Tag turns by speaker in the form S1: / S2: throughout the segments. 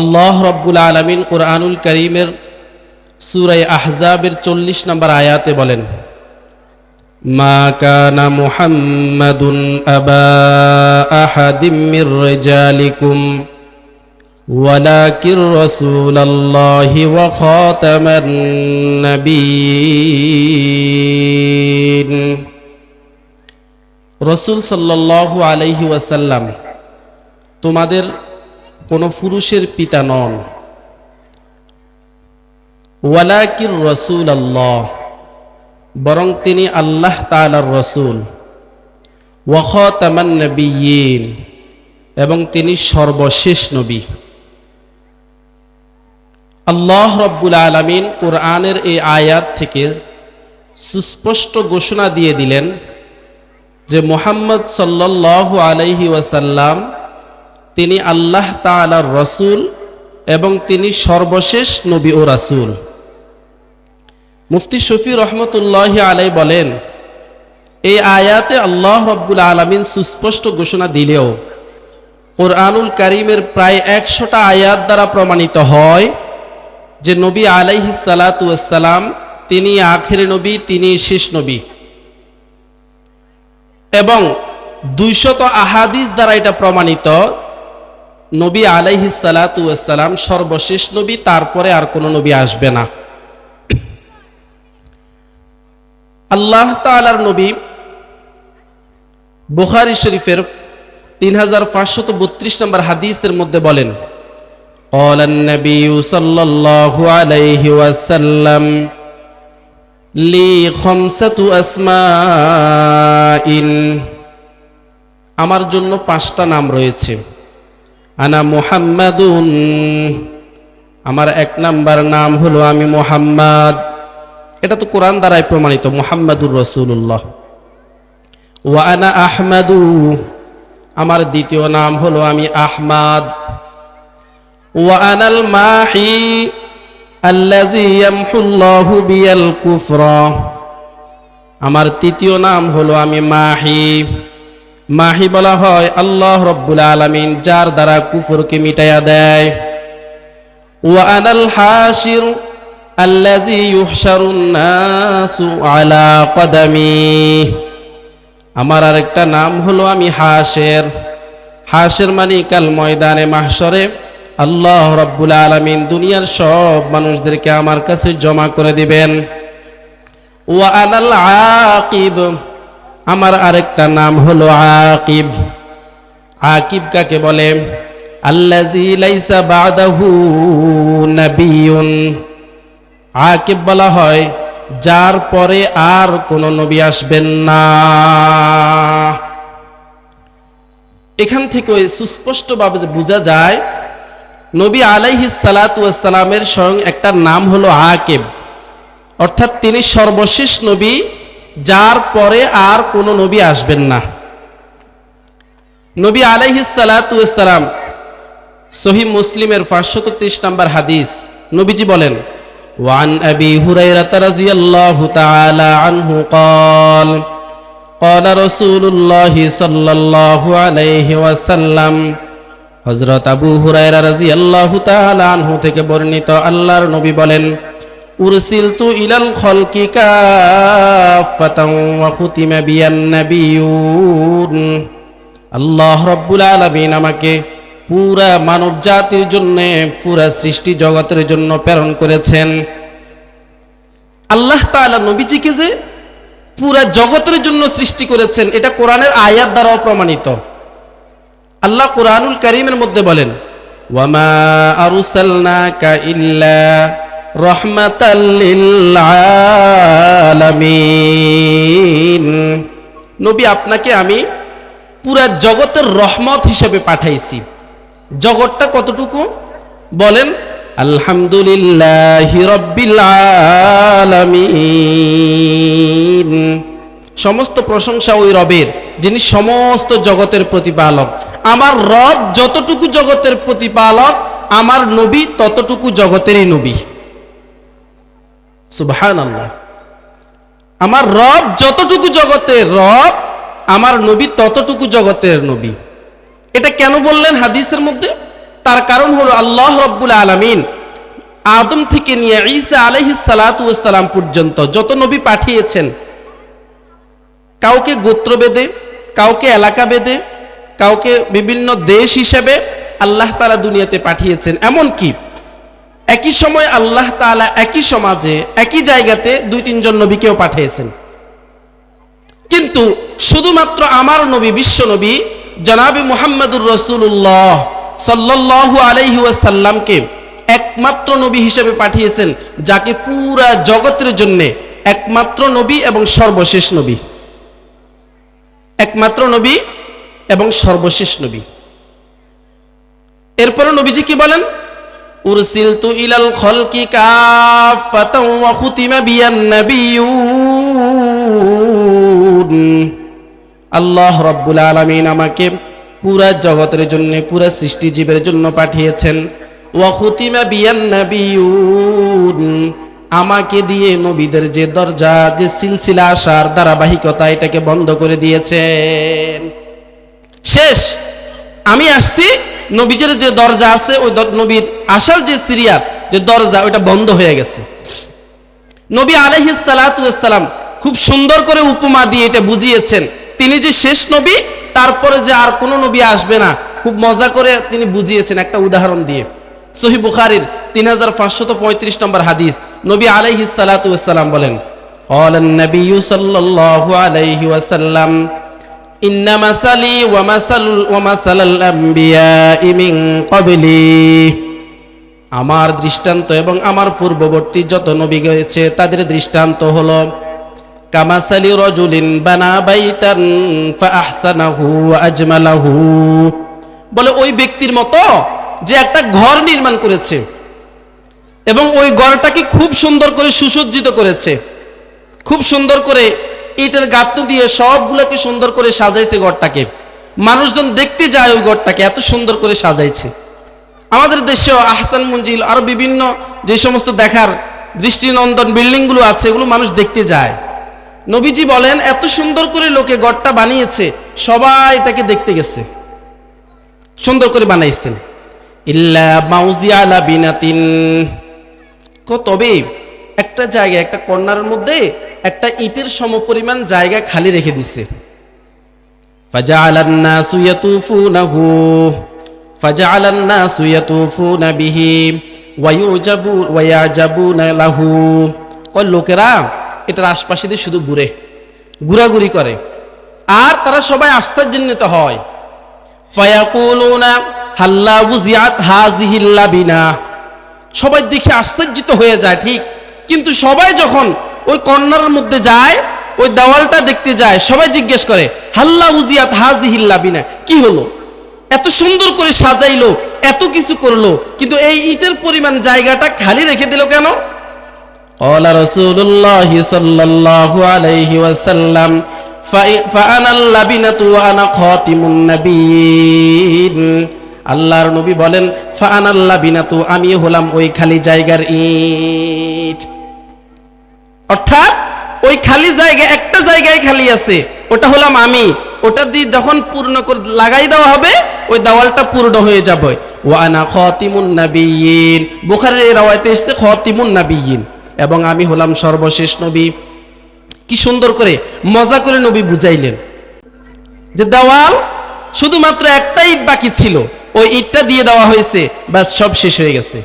S1: আল্লাহ রব্বুল আলমিন কোরআনুল করিমের সুরাই আহজাবের চল্লিশ নম্বর আয়াতে বলেন, মা কানা মুহাম্মাদুন আবা আহাদিম মির রিজালিকুম, ওয়ালাকির রাসূলুল্লাহি ওয়া খাতামান নাবিয়্যিন রাসূল সাল্লাল্লাহু আলাইহি ওয়াসাল্লাম তোমাদের কোনো পুরুষের পিতা নন। ওয়ালাকির রসুল আল্লাহ বরং তিনি আল্লাহ তালার রসুল। ওয়াখাতামান নবীন এবং তিনি সর্বশেষ নবী। আল্লাহ রব্বুল আলমিন কোরআনের এই আয়াত থেকে সুস্পষ্ট ঘোষণা দিয়ে দিলেন যে মোহাম্মদ সাল্লাহ আলাইহি ওয়াসাল্লাম তিনি আল্লাহ তালার রসুল এবং তিনি সর্বশেষ নবী ও রাসুল। মুফতি শফি রহমতুল্লাহ আলাই বলেন, এই আয়াতে আল্লাহ রব্বুল আলমিন সুস্পষ্ট ঘোষণা দিলেও কোরআনুল করিমের প্রায় একশোটা আয়াত দ্বারা প্রমাণিত হয় যে নবী আলাইহি সালাতাম তিনি আখের নবী, তিনি শেষ নবী। এবং দুইশত আহাদিস দ্বারা এটা প্রমাণিত নবী আলাইহি সালাতাম সর্বশেষ নবী তারপরে আর কোনো নবী আসবে না আল্লাহ তালার নবী বুখারি শরীফের তিন হাজার পাঁচশত বত্রিশ নম্বর হাদিসের মধ্যে বলেন قال النبي صلى الله عليه وسلم لي خمسة أسماء আমার জন্য পাঁচটা নাম রয়েছে আনা মুহাম্মাদুন। আমার এক নাম্বার নাম হলো আমি মোহাম্মদ। এটা তো কোরআন দ্বারাই প্রমাণিত, মোহাম্মদুর রসুল্লাহ ওয়ানা আহমাদু। আমার দ্বিতীয় নাম হলো আমি আহমাদ। ওয়ানাল মাহি ইয়ামহুল্লাহু বিয়াল কুফরা। আমার তৃতীয় নাম হলো আমি মাহি। মাহি বলা হয়, আল্লাহ রব্বুল আলামিন যার দ্বারা কুফরকে মিটাইয়া দেয়। ওয়ানাল হাসির আল্লাজি আলা আমার আরেকটা নাম হলো আমি হাসের হাসের মানে কাল ময়দানে মাহশরে, আল্লাহ রব্বুল আলমিন দুনিয়ার সব মানুষদেরকে আমার কাছে জমা করে দিবেন। ও আনাল আকিব আমার আরেকটা নাম হলো আকিব। আকিব কাকে বলে? আল্লাজি আকিব বলা হয়, যার পরে আর কোনো নবী আসবেন না। এখান থেকে সুস্পষ্টভাবে বোঝা যায়, নবী আলাইহি সালাতামের স্বয়ং একটা নাম হলো আকেব। অর্থাৎ তিনি সর্বশেষ নবী যার পরে আর কোনো নবী আসবেন না নবী আলাইহি সালাতাম সহি মুসলিমের পাঁচশত তেইশ নম্বর হাদিস নবীজি বলেন وعن أبي هريرة رضي الله تعالى عنه قال قال رسول الله صلى الله عليه وسلم হজরত আবু হুরায়রা রাজি আল্লাহ আনহু থেকে বর্ণিত আল্লাহর নবী বলেন ইলাল খলকি কাফাতাও ওয়া খুতিমা বিয়ান নাবিয়ুন। আল্লাহ রব্বুল আলামিন আমাকে পুরা মানব জাতির জন্য, পুরা সৃষ্টি জগতের জন্য প্রেরণ করেছেন। আল্লাহ তাআলা নবীজিকে যে পুরা জগতের জন্য সৃষ্টি করেছেন, এটা কোরআনের আয়াত দ্বারাও প্রমাণিত আল্লাহ কোরআনুল করিমের মধ্যে বলেন ওয়ামা আরুসালনাকা ইল্লা রহমাতাল লিল নবী, আপনাকে আমি পুরা জগতের রহমত হিসেবে পাঠাইছি। জগৎটা কতটুকু? বলেন, আলহামদুলিল্লাহ রব্বিল সমস্ত প্রশংসা ওই রবের, যিনি সমস্ত জগতের প্রতিপালক। আমার রব যতটুকু জগতের প্রতিপালক, আমার নবী ততটুকু জগতেরই নবী। আমার রব যতটুকু জগতের রব, আমার নবী ততটুকু জগতের নবী। এটা কেন বললেন হাদিসের মধ্যে? তার কারণ হলো আল্লাহ রব্বুল আলমিন আদম থেকে নিয়ে ঈসা আলহিসালাম পর্যন্ত যত নবী পাঠিয়েছেন, কাউকে গোত্র বেদে, কাউকে এলাকা বেদে, কাউকে বিভিন্ন দেশ হিসেবে আল্লাহ তালা দুনিয়াতে পাঠিয়েছেন। এমন কি একই সময় আল্লাহ তাআলা একই সমাজে, একই জায়গাতে দুই, তিনজন নবীকেও পাঠিয়েছেন। কিন্তু শুধুমাত্র আমার নবী, বিশ্ব নবী, জনাবি মুহাম্মদুর রসুল্লাহ সাল্লাল্লাহু আলাইহি ওয়াসাল্লামকে একমাত্র নবী হিসেবে পাঠিয়েছেন, যাকে পুরা জগতের জন্য একমাত্র নবী এবং সর্বশেষ নবী। একমাত্র নবী এবং সর্বশেষ নবী। এরপরে নবীজি কি বলেন? উরসিলতু ইলাল খলকি কাফাতাও ওয়া খুতিমা বিয়ান নাবিয়্যুন আল্লাহ রব্বুল আলামিন আমাকে পুরা জগতের জন্য, পুরা সৃষ্টি জীবের জন্য পাঠিয়েছেন। ওয়া খুতিমা বিয়ান নাবিয়্যুন আমাকে দিয়ে নবীদের যে দরজা, যে সিলসিলা আসার ধারাবাহিকতা, এটাকে বন্ধ করে দিয়েছেন। শেষ, আমি আসছি। নবীজের যে দরজা আছে, ওই নবীর আসার যে সিরিয়ার যে দরজা, ওইটা বন্ধ হয়ে গেছে। নবী আলহ আলহিসালাম খুব সুন্দর করে উপমা দিয়ে এটা বুঝিয়েছেন। তিনি যে শেষ নবী, তারপরে যে আর কোনো নবী আসবে না, খুব মজা করে তিনি বুঝিয়েছেন একটা উদাহরণ দিয়ে। সহি বুখারির তিন হাজার পাঁচশত পঁয়ত্রিশ নম্বর হাদিস, নবী আলহিসালাম বলেন অল নবী সাল্লাহ আলাইহি ওয়াসাল্লাম ইমিং আমার দৃষ্টান্ত এবং আমার পূর্ববর্তী যত নবী গেছে, তাদের দৃষ্টান্ত হল কামাশালী রজুলিন বানা বাইতান ফাহসানাহু আজমালাহু। বলে ওই ব্যক্তির মতো যে একটা ঘর নির্মাণ করেছে এবং ওই ঘরটাকে খুব সুন্দর করে সুসজ্জিত করেছে। খুব সুন্দর করে ইটের গাত্র দিয়ে সবগুলোকে সুন্দর করে সাজাইছে ঘরটাকে। মানুষজন দেখতে যায় ওই ঘরটাকে, এত সুন্দর করে সাজাইছে। আমাদের দেশেও আহসান মঞ্জিল আরও বিভিন্ন যে সমস্ত দেখার দৃষ্টিনন্দন বিল্ডিংগুলো আছে, এগুলো মানুষ দেখতে যায়। নবীজি বলেন, এত সুন্দর করে লোকে গড়টা বানিয়েছে, সবাই এটাকে দেখতে গেছে। সুন্দর করে বানাইছেন। ইল্লা মাউজি আলা বিনাতিন। তবে একটা জায়গা একটা কর্নারের মধ্যে একটা ইটের সমপরিমাণ জায়গা খালি রেখে দিছে। লোকেরা এটার আশপাশে দিয়ে শুধু ঘুরে, ঘুরাঘুরি করে, আর তারা সবাই আশ্চর্যান্বিত হয়। ফায়াকুলুনা, হাল্লা সবাই দেখে আশ্চর্যিত হয়ে যায়, ঠিক। কিন্তু সবাই যখন ওই কর্নারের মধ্যে যায় ওই দেওয়ালটা দেখতে যায় সবাই জিজ্ঞেস করে হাল্লা উজিয়াত হাজি হিল্লা বিনা কি হলো এত সুন্দর করে সাজাইলো এত কিছু করলো কিন্তু এই ইটের পরিমাণ জায়গাটা খালি রেখে দিল কেন قال رسول الله صلى الله عليه وسلم فإ- فأنا اللبنة وأنا خاتم النبيين আল্লাহর নবী বলেন ফানাল্লা বিনাতু আমি হলাম ওই খালি জায়গার ইট অর্থাৎ ওই খালি জায়গা, একটা জায়গায় খালি আছে, ওটা হলাম আমি। ওটা দিয়ে যখন পূর্ণ করে লাগাই দেওয়া হবে, ওই দেওয়ালটা পূর্ণ হয়ে যাবে। ওয়ানা খতিমুন নাবিয়িন বুখারীর রাওয়ায়াতে এসেছে, খতিমুন নাবিয়িন এবং আমি হলাম সর্বশেষ নবী। কি সুন্দর করে, মজা করে নবী বুঝাইলেন। যে দেওয়াল শুধুমাত্র একটা ইট বাকি ছিল, ওই ইটটা দিয়ে দেওয়া হয়েছে, ব্যাস সব শেষ হয়ে গেছে।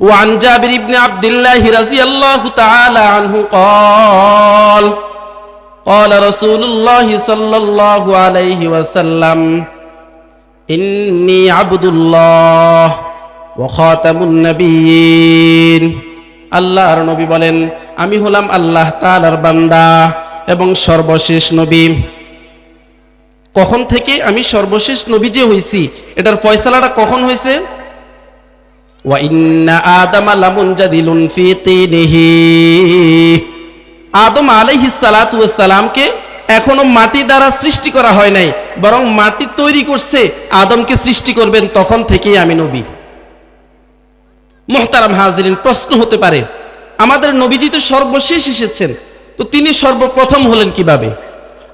S1: وعن جابر بن عبد الله رضي الله تعالى عنه قال قال رسول الله صلى الله عليه وسلم إني عبد الله وخاتم النبيين আল্লাহর নবী বলেন আমি হলাম আল্লাহ তাআলার বান্দা এবং সর্বশেষ নবী কখন থেকে আমি সর্বশেষ নবী যে হইছি এটার ফয়সালাটা কখন হয়েছে وإن آدم لمنجدل في طينه আদম আলাইহিস সালাতু সালামকে এখনো মাটি দ্বারা সৃষ্টি করা হয় নাই বরং মাটি তৈরি করছে আদমকে সৃষ্টি করবেন তখন থেকেই আমি নবী মোহতারাম হাজরিন প্রশ্ন হতে পারে আমাদের নবীজি তো সর্বশেষ এসেছেন তো তিনি সর্বপ্রথম হলেন কিভাবে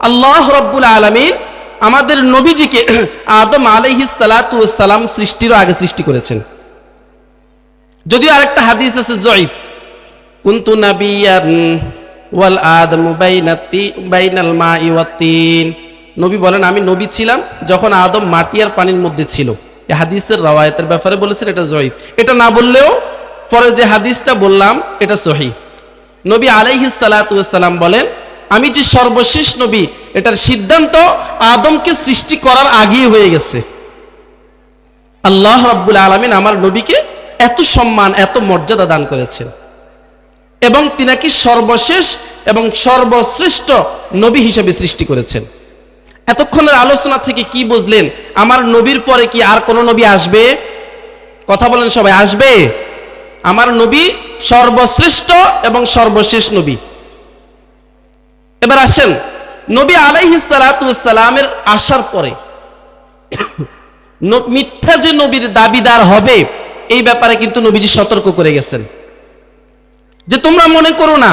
S1: আল্লাহ রব্বুল আলমিন আমাদের নবীজিকে আদম আলাইহিস সালাতু সালাম সৃষ্টিরও আগে সৃষ্টি করেছেন যদিও আরেকটা হাদিস আছে জয়ীফ। কুন্তু ওয়াল আদমু বাইনাল মাই ওয়াতিন নবী বলেন, আমি নবী ছিলাম যখন আদম মাটি আর পানির মধ্যে ছিল। হাদিসের রাওয়ায়াতের ব্যাপারে বলেছেন, এটা জয়ীফ। এটা না বললেও পরে যে হাদিসটা বললাম, এটা সহি। নবী আলাইহিস সালাতু সালাম বলেন, আমি যে সর্বশেষ নবী, এটার সিদ্ধান্ত আদমকে সৃষ্টি করার আগেই হয়ে গেছে। আল্লাহ রাব্বুল আলামিন আমার নবীকে এত সম্মান, এত মর্যাদা দান করেছেন। এবং তিনি তিনাকে সর্বশেষ এবং সর্বশ্রেষ্ঠ নবী হিসেবে সৃষ্টি করেছেন। এতক্ষণের আলোচনা থেকে কি বুঝলেন? আমার নবীর পরে কি আর কোন নবী আসবে? কথা বলেন সবাই, আসবে। আমার নবী সর্বশ্রেষ্ঠ এবং সর্বশেষ নবী। এবার আসেন, নবী আলাইহিস সালামের আসার পরে। মিথ্যা যে নবীর দাবিদার হবে এই ব্যাপারে কিন্তু নবীজি সতর্ক করে গেছেন। যে তোমরা মনে করো না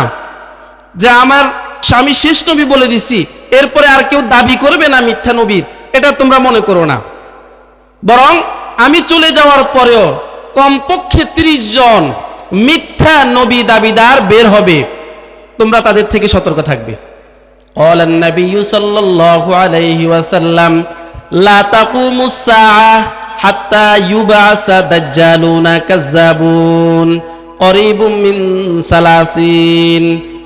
S1: যে আমার স্বামী শেষ নবী বলে দিছি, এরপরে আর কেউ দাবি করবে না মিথ্যা নবীর, এটা তোমরা মনে করো না। বরং আমি চলে যাওয়ার পরেও কমপক্ষে ৩০ জন মিথ্যা নবী দাবিদার বের হবে, তোমরা তাদের থেকে সতর্ক থাকবে। অলান্নবী সাল্লাল্লাহু আলাইহি ওয়াসাল্লাম লা তাকুমুস সাআহ হাত্তা ইউবাসা দাজ্জালুনা কাজ্জাবুন, করিবুম মিন সালাসিন,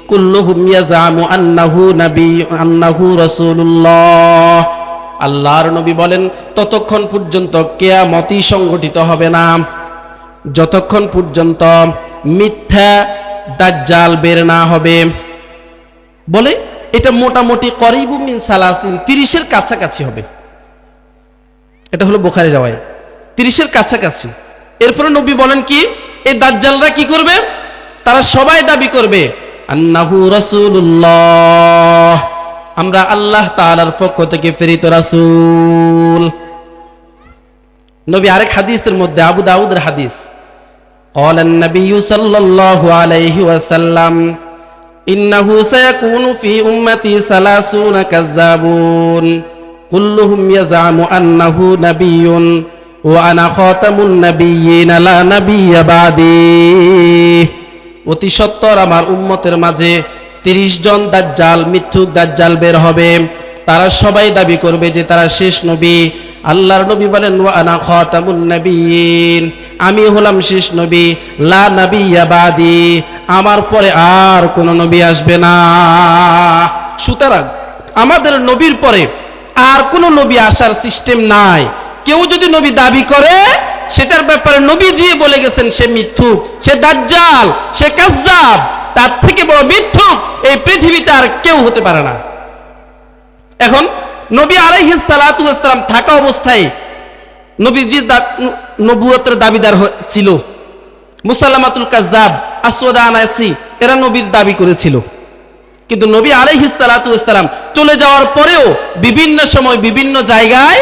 S1: কুল্লুহুম ইয়াজামু আন্নাহু নবী, আন্নাহু রাসূলুল্লাহ। আল্লাহর নবী বলেন, ততক্ষণ পর্যন্ত কেয়ামতি সংগঠিত হবে না। যতক্ষণ পর্যন্ত মিথ্যা দাজ্জাল বের না হবে। বলে, এটা মোটামুটি করিবুমিন সালাসিন, তিরিশের কাছাকাছি হবে। এটা হলো বোখারি রাওয়ায় তিরিশের কাছাকাছি এরপরে নবী বলেন কি এই দাজ্জালরা কি করবে তারা সবাই দাবি করবে আন্নাহু রাসূলুল্লাহ আমরা আল্লাহ তাআলার পক্ষ থেকে প্রেরিত রাসূল নবী আরেক হাদিসের মধ্যে আবু দাউদের হাদিস قال النبي صلى الله عليه وسلم إنه سيكون في أمتي ثلاثون كذابون কুল্লুহুম ইয়াজামু আন্নাহু নাবিয়ুন ওয়া আনা খাতামুন নাবিয়িন লা নাবিয়্যা অতি সত্বর আমার উম্মতের মাঝে তিরিশ জন দাজ্জাল, মিথ্যুক দাজ্জাল বের হবে। তারা সবাই দাবি করবে যে তারা শেষ নবী। আল্লাহর নবী বলেন আনা খাতামুন নবীন আমি হলাম শেষ নবী। লা নবিয়াবাদি আমার পরে আর কোনো নবী আসবে না। সুতরাং আমাদের নবীর পরে আর কোন নবী আসার সিস্টেম নাই। কেউ যদি নবী দাবি করে, সেটার ব্যাপারে নবী নবীজি বলে গেছেন সে মিথ্যুক, সে দাজ্জাল, সে কাজ্জাব, তার থেকে বড় মিথ্যুক এই পৃথিবীতে আর কেউ হতে পারে না। এখন নবী আলাইহিস সালাতু ওয়াসসালাম থাকা অবস্থায় নবীজি নবুয়তের দাবিদার ছিল। মুসাল্লামাতুল কাজ্জাব, আসওয়াদা আনাসি, এরা নবীর দাবি করেছিল। কিন্তু নবী আলাইহিস সালাতু ওয়াসসালাম চলে যাওয়ার পরেও বিভিন্ন সময় বিভিন্ন জায়গায়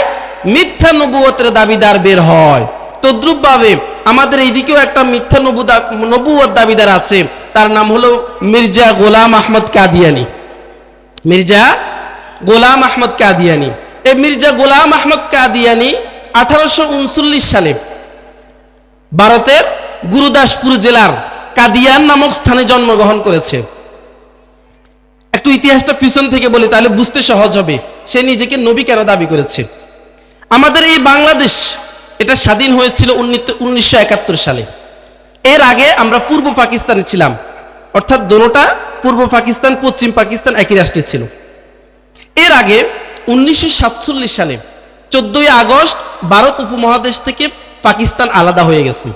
S1: মিথ্যা নবুয়তের দাবিদার বের হয়। তদ্রুপভাবে আমাদের এইদিকেও একটা মিথ্যা নবুয়ত দাবিদার আছে। তার নাম হলো মির্জা গোলাম আহমদ কাদিয়ানি। মির্জা গোলাম আহমদ কাদিয়ানি। এই মির্জা গোলাম আহমদ কাদিয়ানি আঠারোশো উনচল্লিশ সালে ভারতের গুরুদাসপুর জেলার কাদিয়ান নামক স্থানে জন্মগ্রহণ করেছে। একটু ইতিহাসটা পিছন থেকে বলি, তাহলে বুঝতে সহজ হবে। সে নিজেকে নবী কেন দাবি করেছে? আমাদের এই বাংলাদেশ, এটা স্বাধীন হয়েছিল উনিশশো একাত্তর সালে। এর আগে আমরা পূর্ব পাকিস্তানে ছিলাম। অর্থাৎ দোনোটা, পূর্ব পাকিস্তান, পশ্চিম পাকিস্তান একই রাষ্ট্রে ছিল। এর আগে উনিশশো সাতচল্লিশ সালে, চোদ্দই আগস্ট ভারত উপমহাদেশ থেকে পাকিস্তান আলাদা হয়ে গেছে।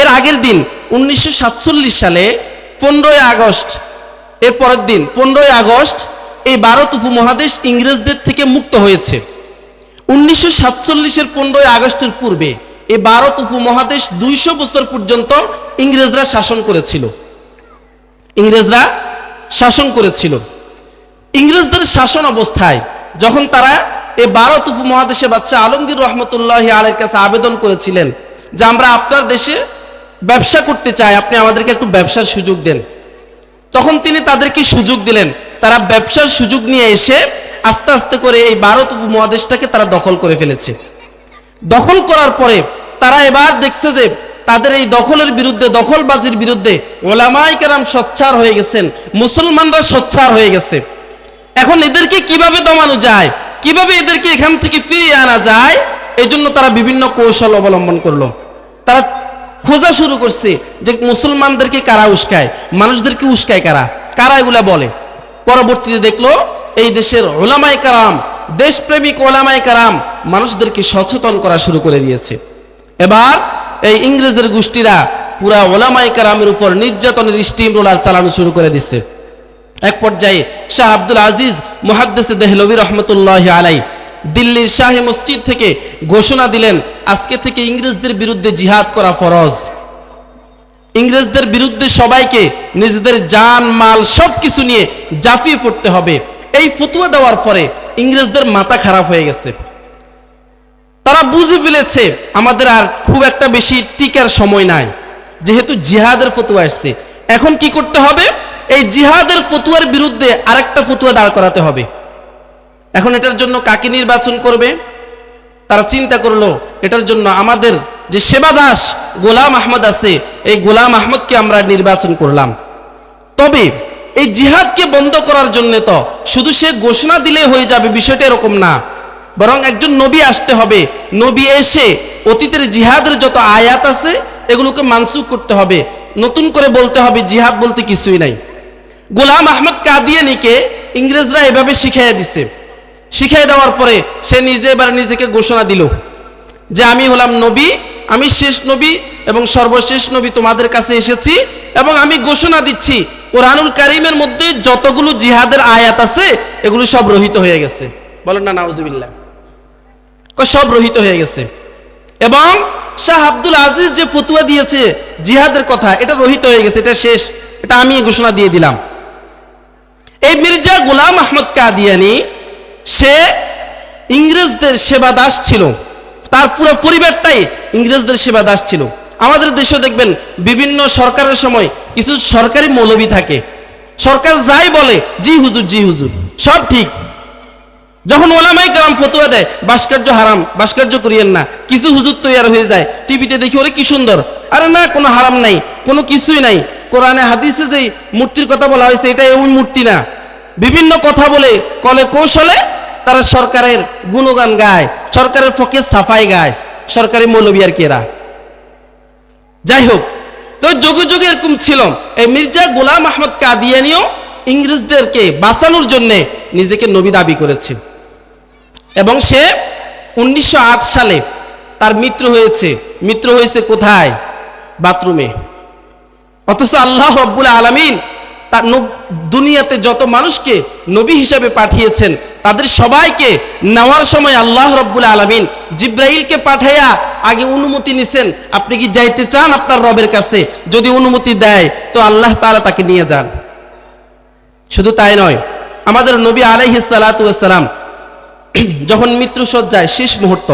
S1: এর আগের দিন, উনিশশো সাতচল্লিশ সালে পনেরোই আগস্ট এর পরের দিন, পনেরোই আগস্ট, এই ভারত উপমহাদেশ ইংরেজদের থেকে মুক্ত হয়েছে। উনিশশো সাতচল্লিশের পনেরোই আগস্টের পূর্বে, এই ভারত উপমহাদেশ দুইশো বছর পর্যন্ত ইংরেজরা শাসন করেছিল। ইংরেজরা শাসন করেছিল। ইংরেজদের শাসন অবস্থায়, যখন তারা এই ভারত উপমহাদেশে বাচ্চা আলমগীর রহমতুল্লাহ আলের কাছে আবেদন করেছিলেন যে, আমরা আপনার দেশে ব্যবসা করতে চাই, আপনি আমাদেরকে একটু ব্যবসার সুযোগ দেন। তখন তিনি তাদেরকে সুযোগ দিলেন। তারা ব্যবসার সুযোগ নিয়ে এসে আস্তে আস্তে করে এই ভারত উপমহাদেশটাকে তারা দখল করে ফেলেছে। দখল করার পরে তারা এবার দেখছে যে তাদের এই দখলের বিরুদ্ধে, দখলবাজির বিরুদ্ধে ওলামাই কেরাম সোচ্চার হয়ে গেছেন, মুসলমানরা সোচ্চার হয়ে গেছে। এখন এদেরকে কীভাবে দমানো যায়? কীভাবে এদেরকে এখান থেকে ফিরিয়ে আনা যায়? এই জন্য তারা বিভিন্ন কৌশল অবলম্বন করল। তারা খোঁজা শুরু করছে যে মুসলমানদেরকে কারা উস্কায়, মানুষদেরকে উস্কায় কারা? কারা এগুলা বলে? পরবর্তীতে দেখল এই দেশের ওলামাই কারাম, দেশপ্রেমিক ওলামাই কারাম মানুষদেরকে সচেতন করা শুরু করে দিয়েছে। এবার এই ইংরেজের গোষ্ঠীরা পুরা ওলামাই কারামের উপর নির্যাতনের স্টিম রোলার চালানো শুরু করে দিচ্ছে। এক পর্যায়ে শাহ আব্দুল আজিজ, মুহাদ্দেসে দেহলভি রহমতুল্লাহ আলাই দিল্লির শাহী মসজিদ থেকে ঘোষণা দিলেন, আজকে থেকে ইংরেজদের বিরুদ্ধে জিহাদ করা ফরজ। ইংরেজদের বিরুদ্ধে সবাইকে নিজেদের জান, মাল সব কিছু নিয়ে জাফিয়ে পড়তে হবে। এই ফতুয়া দেওয়ার পরে ইংরেজদের মাথা খারাপ হয়ে গেছে। তারা বুঝে ফেলেছে, আমাদের আর খুব একটা বেশি টিকার সময় নাই। যেহেতু জিহাদের ফতুয়া আসছে এখন কি করতে হবে? এই জিহাদের ফতুয়ার বিরুদ্ধে আরেকটা ফতুয়া দাঁড় করাতে হবে। এখন এটার জন্য কাকে নির্বাচন করবে? তারা চিন্তা করল, এটার জন্য আমাদের যে সেবা দাস গোলাম আহমদ আছে, এই গোলাম আহমদকে আমরা নির্বাচন করলাম। তবে এই জিহাদকে বন্ধ করার জন্য তো শুধু সে ঘোষণা দিলে হয়ে যাবে, বিষয়টা এরকম না। বরং একজন নবী আসতে হবে, নবী এসে অতীতের জিহাদের যত আয়াত আছে, এগুলোকে মানসুখ করতে হবে। নতুন করে বলতে হবে, জিহাদ বলতে কিছুই নাই। গোলাম আহমদ কাদিয়ানিকে ইংরেজরা এভাবে শিখাইয়া দিছে। শিখাই দেওয়ার পরে সে নিজে এবার নিজেকে ঘোষণা দিল যে আমি হলাম নবী, আমি শেষ নবী এবং সর্বশেষ নবী তোমাদের কাছে এসেছি এবং আমি ঘোষণা দিচ্ছি, কোরআনুল কারিমের মধ্যে যতগুলো জিহাদের আয়াত আছে, এগুলো সব রহিত হয়ে গেছে। বলেন না, নাউজুবিল্লাহ। কয়, সব রহিত হয়ে গেছে। এবং শাহ আব্দুল আজিজ যে ফতুয়া দিয়েছে জিহাদের কথা, এটা রহিত হয়ে গেছে, এটা শেষ, এটা আমি ঘোষণা দিয়ে দিলাম। এই মির্জা গোলাম আহমদ কাদিয়ানি সে ইংরেজদের সেবা দাস ছিল। তার পুরো পরিবারটাই ইংরেজদের সেবা দাস ছিল। আমাদের দেশে দেখবেন বিভিন্ন সরকারের সময় কিছু সরকারি মৌলবি থাকে। সরকার যাই বলে, জি হুজুর জি হুজুর, সব ঠিক। যখন ওলামাই কালাম ফতুয়া দেয়, ভাস্কর্য হারাম, ভাস্কর্য করিয়েন না, কিছু হুজুর তৈয়ার হয়ে যায়, টিভিতে দেখি, ওরে কি সুন্দর। আরে না, কোনো হারাম নাই, কোনো কিছুই নাই। কোরআনে, হাদিসে যে মূর্তির কথা বলা হয়েছে এটা ওই মূর্তি না। বিভিন্ন কথা বলে কলে কৌশলে তারা সরকারের গুণগান গায়, সরকারের পক্ষে সাফাই গায়, সরকারি মৌলবী আর কেরা যাই হোক, তো যুগে যুগে এরকম ছিল। এই মির্জা গোলাম আহমদ কাদিয়ানিও ইংরেজদেরকে বাঁচানোর জন্য নিজেকে নবী দাবি করেছে। এবং সে উনিশশো আট সালে তার মিত্র হয়েছে। মিত্র হয়েছে কোথায়? বাথরুমে। অথচ আল্লাহ রব্বুল আলমিন তার দুনিয়াতে যত মানুষকে নবী হিসাবে পাঠিয়েছেন, তাদের সবাইকে নেওয়ার সময় আল্লাহ রব্বুল আলমিন জিব্রাইলকে পাঠাইয়া আগে অনুমতি নিছেন। আপনি কি যাইতে চান আপনার রবের কাছে? যদি অনুমতি দেয়, তো আল্লাহ তালা তাকে নিয়ে যান। শুধু তাই নয়, আমাদের নবী আলাইহিস সালাতু ওয়াসসালাম যখন মৃত্যু সজ্জায় শেষ মুহূর্ত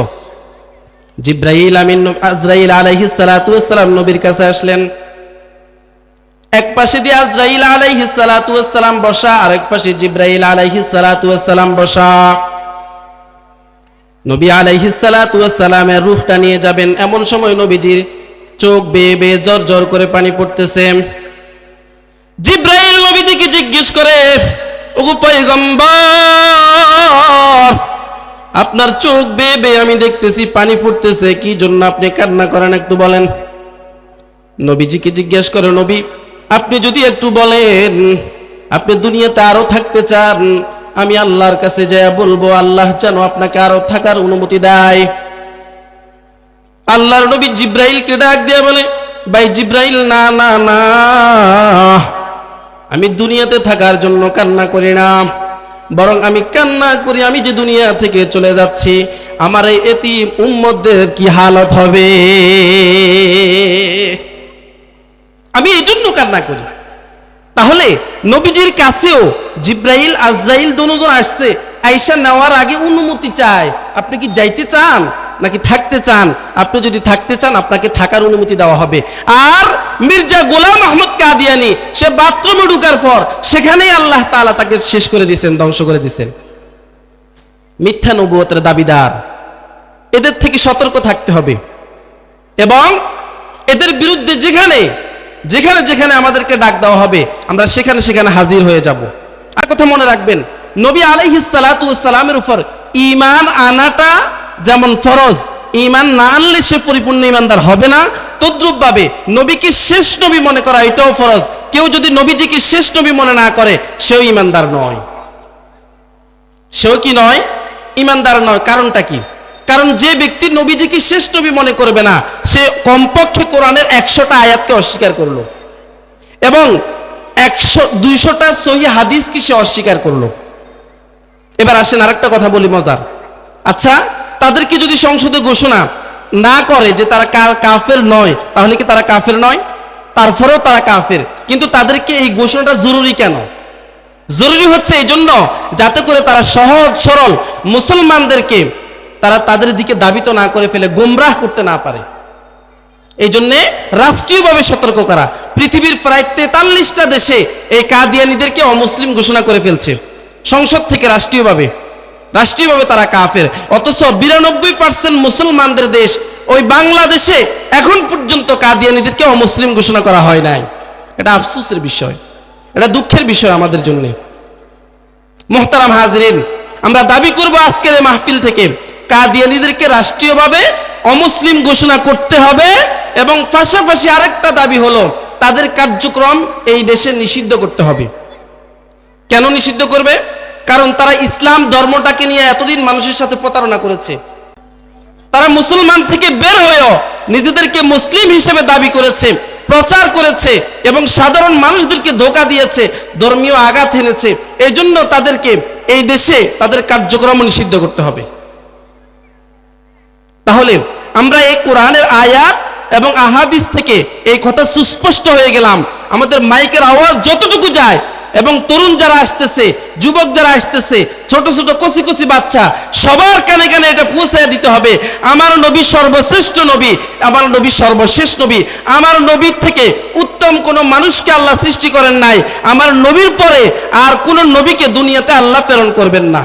S1: জিব্রাহিল আমিন আজরাইল আলাইহিস সালাতু নবীর কাছে আসলেন। এক পাশে দিয়ে আজরাইল আলাইহিস সালাতু ওয়াসসালাম বসা আর এক পাশে জিব্রাইল আলাইহিস সালাতু ওয়াসসালাম বসা। নবী আলাইহিস সালাতু ওয়াসসালামের রূহটা নিয়ে যাবেন। এমন সময় নবীজির চোখ বেয়ে বেয়ে জ্বর জ্বর করে পানি পড়তেছে। জিব্রাইল নবীজিকে জিজ্ঞেস করে, ওগো পয়গম্বর, আপনার চোখ বেয়ে বেয়ে আমি দেখতেছি পানি পড়তেছে, কি জন্য আপনি কান্না করেন একটু বলেন? নবীজিকে জিজ্ঞেস করে, নবী আপনি যদি একটু বলেন, আপনি দুনিয়াতে আরও থাকতে চান, আমি আল্লাহর কাছে যাইয়া বলব, আল্লাহ যেন আপনাকে আরও থাকার অনুমতি দেয়। আল্লাহর নবী জিব্রাইলকে ডাক দিয়ে বলে, ভাই জিব্রাইল, না না না, আমি দুনিয়াতে থাকার জন্য কান্না করি না। বরং আমি কান্না করি, আমি যে দুনিয়া থেকে চলে যাচ্ছি, আমার এই এতি উম্মদের কি হালত হবে? আমি এই জন্য কান্না করি। তাহলে নবীজির কাছেও জিব্রাইল, আজরাইল দুজন আসছে। আইসা নেওয়ার আগে অনুমতি চায়, আপনি কি যাইতে চান নাকি থাকতে চান? আপনি যদি থাকতে চান, আপনাকে থাকার অনুমতি দেওয়া হবে। আর মির্জা গোলাম আহমদ কাদিয়ানি, সে বাথরুমে ঢুকার পর সেখানেই আল্লাহ তালা তাকে শেষ করে দিয়েছেন, ধ্বংস করে দিয়েছেন। মিথ্যা নবুয়তের দাবিদার। এদের থেকে সতর্ক থাকতে হবে। এবং এদের বিরুদ্ধে যেখানে যেখানে যেখানে আমাদেরকে ডাক দেওয়া হবে, আমরা সেখানে সেখানে হাজির হয়ে যাব। আর কথা মনে রাখবেন, নবী আলাইহিসালামের উপর ইমান আনাটা যেমন ফরজ ইমান না আনলে সে পরিপূর্ণ ইমানদার হবে না। তদ্রুপভাবে নবীকে শেষ নবী মনে করা এটাও ফরজ, কেউ যদি নবীজিকে শেষ নবী মনে না করে, সেও ইমানদার নয়। সেও কি নয়? ইমানদার নয়, কারণটা কি? কারণ যে ব্যক্তি নবীজিকে শেষ নবী মনে করবে না, সে কমপক্ষে কোরআনের একশোটা আয়াতকে অস্বীকার করল এবং একশো, দুইশোটা সহি হাদিসকে সে অস্বীকার করল। এবার আসেন আরেকটা কথা বলি মজার। আচ্ছা তাদেরকে যদি সংসদে ঘোষণা না করে যে তারা কাফের নয়, তাহলে কি তারা কাফের নয়? তারপরেও তারা কাফের। কিন্তু তাদেরকে এই ঘোষণাটা জরুরি কেন? জরুরি হচ্ছে এই জন্য যাতে করে তারা সহজ, সরল মুসলমানদেরকে তারা তাদের দিকে দাবিত না করে ফেলে, গোমরাহ করতে না পারে। এই জন্যে রাষ্ট্রীয়ভাবে সতর্ক করা। পৃথিবীর প্রায় তেতাল্লিশটা দেশে এই কাদিয়ানিদেরকে অমুসলিম ঘোষণা করে ফেলছে। সংসদ থেকে রাষ্ট্রীয়ভাবে। রাষ্ট্রীয়ভাবে তারা কাফের। অথচ বিরানব্বই পার্সেন্ট মুসলমানদের দেশ ওই বাংলাদেশে এখন পর্যন্ত কাদিয়ানিদেরকে অমুসলিম ঘোষণা করা হয় নাই। এটা আফসোসের বিষয়। এটা দুঃখের বিষয় আমাদের জন্য। মোহতারাম হাজরিন, আমরা দাবি করব আজকের মাহফিল থেকে কাদিয়ানিদেরকে রাষ্ট্রীয়ভাবে অমুসলিম ঘোষণা করতে হবে এবং পাশাপাশি আরেকটা দাবি হলো, তাদের কার্যক্রম এই দেশে নিষিদ্ধ করতে হবে। কেন নিষিদ্ধ করবে? কারণ তারা ইসলাম ধর্মটাকে নিয়ে এতদিন মানুষের সাথে প্রতারণা করেছে। তারা মুসলমান থেকে বের হয়েও নিজেদেরকে মুসলিম হিসেবে দাবি করেছে, প্রচার করেছে এবং সাধারণ মানুষদেরকে ধোকা দিয়েছে, ধর্মীয় আঘাত এনেছে। এই জন্য তাদেরকে এই দেশে তাদের কার্যক্রম নিষিদ্ধ করতে হবে। তাহলে আমরা এই কোরআনের আয়াত এবং আহাদিস থেকে এই কথা সুস্পষ্ট হয়ে গেলাম। আমাদের মাইকের আওয়াজ যতটুকু যায় এবং তরুণ যারা আসতেছে, যুবক যারা আসতেছে, ছোট ছোট কচি কচি বাচ্চা, সবার কানে কানে এটা পৌঁছে দিতে হবে। আমার নবী সর্বশ্রেষ্ঠ নবী, আমার নবী সর্বশেষ নবী, আমার নবীর থেকে উত্তম কোনো মানুষকে আল্লাহ সৃষ্টি করেন নাই। আমার নবীর পরে আর কোনো নবীকে দুনিয়াতে আল্লাহ প্রেরণ করবেন না।